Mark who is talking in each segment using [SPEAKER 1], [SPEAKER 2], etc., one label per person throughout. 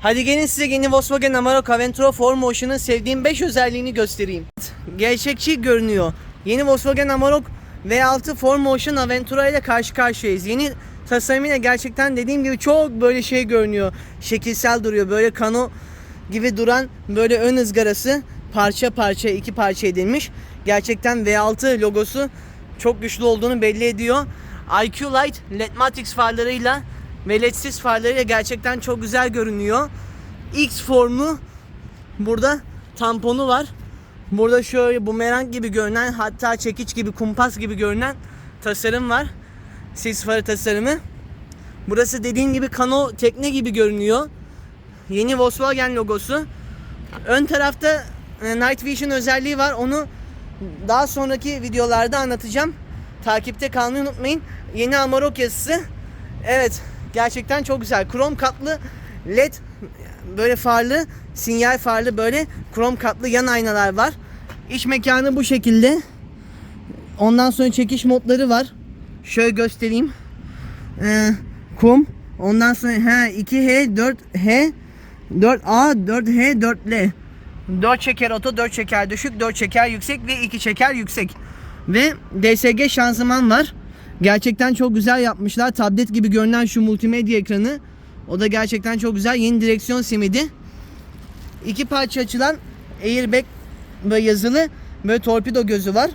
[SPEAKER 1] Hadi gelin size yeni Volkswagen Amarok Aventador 4Motion'ın sevdiğim 5 özelliğini göstereyim. Gerçekçi görünüyor. Yeni Volkswagen Amarok V6 4Motion Aventura ile karşı karşıyayız. Yeni tasarımıyla gerçekten dediğim gibi çok böyle şey görünüyor. Şekilsel duruyor. Böyle kano gibi duran böyle ön ızgarası parça parça iki parça edilmiş. Gerçekten V6 logosu çok güçlü olduğunu belli ediyor. IQ Light LED Matrix farlarıyla ve LED'siz farlarıyla gerçekten çok güzel görünüyor. X formu burada tamponu var. Burada şöyle bumerang gibi görünen hatta çekiç gibi kumpas gibi görünen tasarım var. Sis farı tasarımı. Burası dediğim gibi kano tekne gibi görünüyor. Yeni Volkswagen logosu. Ön tarafta e, Night Vision özelliği var. Onu daha sonraki videolarda anlatacağım. Takipte kalmayı unutmayın. Yeni Amarok yazısı. Evet, gerçekten çok güzel. Krom kaplı led böyle farlı, sinyal farlı böyle krom kaplı yan aynalar var. İç mekanı bu şekilde. Ondan sonra çekiş modları var. Şöyle göstereyim. Ee, kum. Ondan sonra he 2H 4H 4A 4H 4L 4 çeker oto 4 çeker düşük 4 çeker yüksek ve 2 çeker yüksek ve DSG şanzıman var gerçekten çok güzel yapmışlar tablet gibi görünen şu multimedya ekranı o da gerçekten çok güzel yeni direksiyon simidi iki parça açılan airbag böyle yazılı böyle torpido gözü var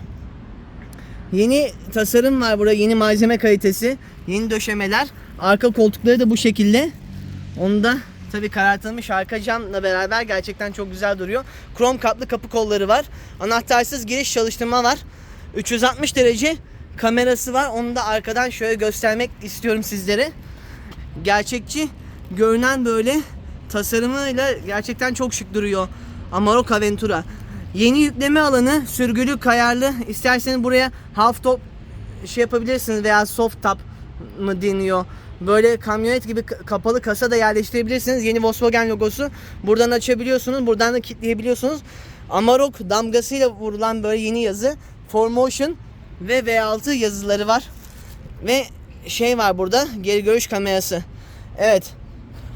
[SPEAKER 1] Yeni tasarım var burada. Yeni malzeme kalitesi. Yeni döşemeler. Arka koltukları da bu şekilde. Onu da tabii karartılmış arka camla beraber gerçekten çok güzel duruyor. Krom kaplı kapı kolları var. Anahtarsız giriş çalıştırma var. 360 derece kamerası var. Onu da arkadan şöyle göstermek istiyorum sizlere. Gerçekçi görünen böyle tasarımıyla gerçekten çok şık duruyor. Amarok Aventura. Yeni yükleme alanı sürgülü kayarlı. İsterseniz buraya half top şey yapabilirsiniz veya soft top mı deniyor. Böyle kamyonet gibi kapalı kasa da yerleştirebilirsiniz. Yeni Volkswagen logosu. Buradan açabiliyorsunuz. Buradan da kilitleyebiliyorsunuz. Amarok damgasıyla vurulan böyle yeni yazı. 4Motion ve V6 yazıları var. Ve şey var burada. Geri görüş kamerası. Evet.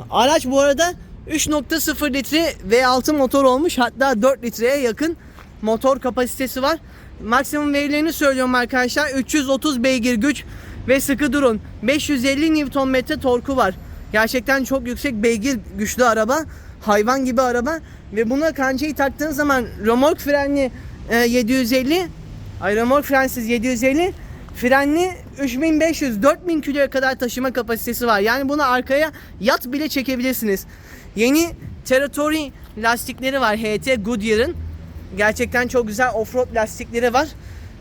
[SPEAKER 1] Araç bu arada 3.0 litre V6 motor olmuş. Hatta 4 litreye yakın motor kapasitesi var. Maksimum verilerini söylüyorum arkadaşlar. 330 beygir güç ve sıkı durun. 550 Nm torku var. Gerçekten çok yüksek beygir güçlü araba. Hayvan gibi araba. Ve buna kancayı taktığın zaman remork frenli e, 750 ay remork frensiz 750 Frenli 3500-4000 kiloya kadar taşıma kapasitesi var. Yani bunu arkaya yat bile çekebilirsiniz. Yeni Territory lastikleri var HT Goodyear'ın. Gerçekten çok güzel offroad lastikleri var.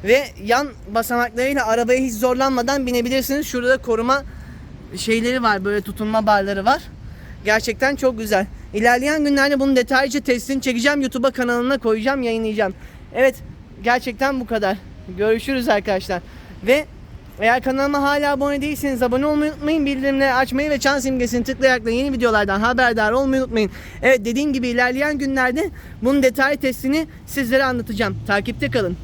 [SPEAKER 1] Ve yan basamaklarıyla arabaya hiç zorlanmadan binebilirsiniz. Şurada da koruma şeyleri var. Böyle tutunma barları var. Gerçekten çok güzel. İlerleyen günlerde bunun detaylıca testini çekeceğim. YouTube'a kanalına koyacağım, yayınlayacağım. Evet, gerçekten bu kadar. Görüşürüz arkadaşlar. Ve eğer kanalıma hala abone değilseniz abone olmayı unutmayın. Bildirimleri açmayı ve çan simgesini tıklayarak da yeni videolardan haberdar olmayı unutmayın. Evet dediğim gibi ilerleyen günlerde bunun detaylı testini sizlere anlatacağım. Takipte kalın.